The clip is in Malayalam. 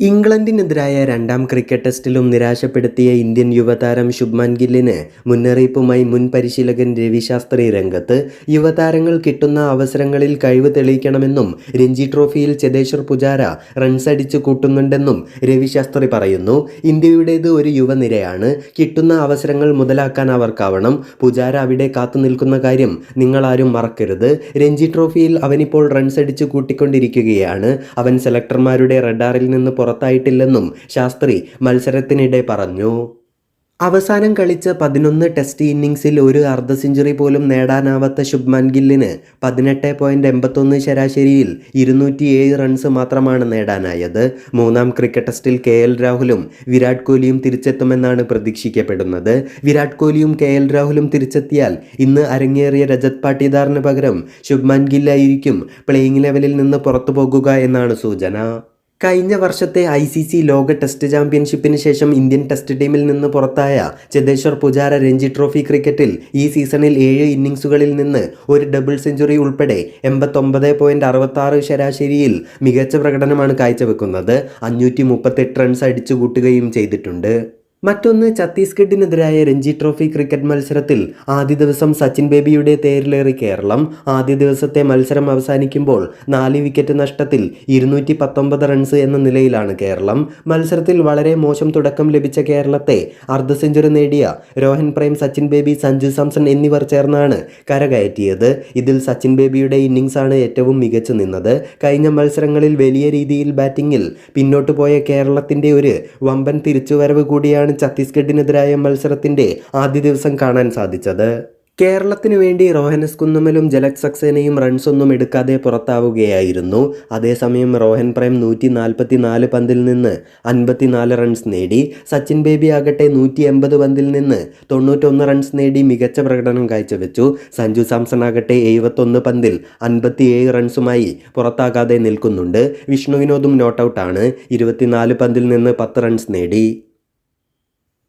ഇംഗ്ലണ്ടിനെതിരായ രണ്ടാം ക്രിക്കറ്റ് ടെസ്റ്റിലും നിരാശപ്പെടുത്തിയ ഇന്ത്യൻ യുവതാരം ശുഭ്മാൻ ഗില്ലിന് മുന്നറിയിപ്പുമായി മുൻ പരിശീലകൻ രവിശാസ്ത്രി രംഗത്ത് യുവതാരങ്ങൾ കിട്ടുന്ന അവസരങ്ങളിൽ കഴിവ് തെളിയിക്കണമെന്നും രഞ്ജി ട്രോഫിയിൽ ചെതേശ്വർ പുജാര റൺസ് അടിച്ചു കൂട്ടുന്നുണ്ടെന്നും രവിശാസ്ത്രി പറയുന്നു. ഇന്ത്യയുടേത് ഒരു യുവനിരയാണ്. കിട്ടുന്ന അവസരങ്ങൾ മുതലാക്കാൻ അവർക്കാവണം. പുജാര അവിടെ കാത്തു നിൽക്കുന്ന കാര്യം നിങ്ങളാരും മറക്കരുത്. രഞ്ജി ട്രോഫിയിൽ അവനിപ്പോൾ റൺസ് അടിച്ചു കൂട്ടിക്കൊണ്ടിരിക്കുകയാണ്. അവൻ സെലക്ടർമാരുടെ റഡാറിൽ നിന്ന് പുറത്തായിട്ടില്ലെന്നും ശാസ്ത്രി മത്സരത്തിനിടെ പറഞ്ഞു. അവസാനം കളിച്ച പതിനൊന്ന് ടെസ്റ്റ് ഇന്നിങ്സിൽ ഒരു അർദ്ധ സെഞ്ചുറി പോലും നേടാനാവാത്ത ശുഭ്മാൻ ഗില്ലിന് പതിനെട്ട് പോയിന്റ് എൺപത്തൊന്ന് ശരാശരിയിൽ ഇരുന്നൂറ്റിയേഴ് റൺസ് മാത്രമാണ് നേടാനായത്. മൂന്നാം ക്രിക്കറ്റ് ടെസ്റ്റിൽ കെ എൽ രാഹുലും വിരാട് കോഹ്ലിയും തിരിച്ചെത്തുമെന്നാണ് പ്രതീക്ഷിക്കപ്പെടുന്നത്. വിരാട് കോഹ്ലിയും കെ എൽ രാഹുലും തിരിച്ചെത്തിയാൽ ഇന്ന് അരങ്ങേറിയ രജത് പാട്ടീദാറിന് പകരം ശുഭ്മാൻ ഗില്ലായിരിക്കും പ്ലേയിങ് ലെവലിൽ നിന്ന് പുറത്തു പോകുക എന്നാണ് സൂചന. കഴിഞ്ഞ വർഷത്തെ ഐ സി സി ലോക ടെസ്റ്റ് ചാമ്പ്യൻഷിപ്പിന് ശേഷം ഇന്ത്യൻ ടെസ്റ്റ് ടീമിൽ നിന്ന് പുറത്തായ ചെതേശ്വർ പുജാര രഞ്ജി ട്രോഫി ക്രിക്കറ്റിൽ ഈ സീസണിൽ ഏഴ് ഇന്നിംഗ്സുകളിൽ നിന്ന് ഒരു ഡബിൾ സെഞ്ചുറി ഉൾപ്പെടെ എൺപത്തൊമ്പത് പോയിന്റ് അറുപത്താറ് ശരാശരിയിൽ മികച്ച പ്രകടനമാണ് കാഴ്ചവെക്കുന്നത്. അഞ്ഞൂറ്റി മുപ്പത്തെട്ട് റൺസ് അടിച്ചുകൂട്ടുകയും ചെയ്തിട്ടുണ്ട്. മറ്റൊന്ന് ഛത്തീസ്ഗഡിനെതിരായ രഞ്ജി ട്രോഫി ക്രിക്കറ്റ് മത്സരത്തിൽ ആദ്യ ദിവസം സച്ചിൻ ബേബിയുടെ തേരിലേറി കേരളം. ആദ്യ ദിവസത്തെ മത്സരം അവസാനിക്കുമ്പോൾ നാല് വിക്കറ്റ് നഷ്ടത്തിൽ ഇരുന്നൂറ്റി പത്തൊമ്പത് റൺസ് എന്ന നിലയിലാണ് കേരളം. മത്സരത്തിൽ വളരെ മോശം തുടക്കം ലഭിച്ച കേരളത്തെ അർദ്ധ സെഞ്ചുറി നേടിയ രോഹൻ പ്രേം സച്ചിൻ ബേബി സഞ്ജു സാംസൺ എന്നിവർ ചേർന്നാണ് കരകയറ്റിയത്. ഇതിൽ സച്ചിൻ ബേബിയുടെ ഇന്നിംഗ്സാണ് ഏറ്റവും മികച്ചു നിന്നത്. കഴിഞ്ഞ മത്സരങ്ങളിൽ വലിയ രീതിയിൽ ബാറ്റിങ്ങിൽ പിന്നോട്ടു പോയ കേരളത്തിന്റെ ഒരു വമ്പൻ തിരിച്ചുവരവ് കൂടിയാണ് ഛത്തീസ്ഗഡിനെതിരായ മത്സരത്തിന്റെ ആദ്യ ദിവസം കാണാൻ സാധിച്ചത്. കേരളത്തിന് വേണ്ടി റോഹനസ് കുന്നുമലും ജലക് സക്സേനയും റൺസൊന്നും എടുക്കാതെ പുറത്താവുകയായിരുന്നു. അതേസമയം റോഹൻ പ്രേം നൂറ്റി നാൽപ്പത്തി നാല് പന്തിൽ നിന്ന് അൻപത്തിനാല് റൺസ് നേടി. സച്ചിൻ ബേബി ആകട്ടെ നൂറ്റി എൺപത് പന്തിൽ നിന്ന് തൊണ്ണൂറ്റൊന്ന് റൺസ് നേടി മികച്ച പ്രകടനം കാഴ്ചവെച്ചു. സഞ്ജു സാംസൺ ആകട്ടെ എഴുപത്തൊന്ന് പന്തിൽ അൻപത്തിയേഴ് റൺസുമായി പുറത്താകാതെ നിൽക്കുന്നുണ്ട്. വിഷ്ണു വിനോദും നോട്ടൗട്ടാണ് ഇരുപത്തിനാല് പന്തിൽ നിന്ന് പത്ത് റൺസ് നേടി.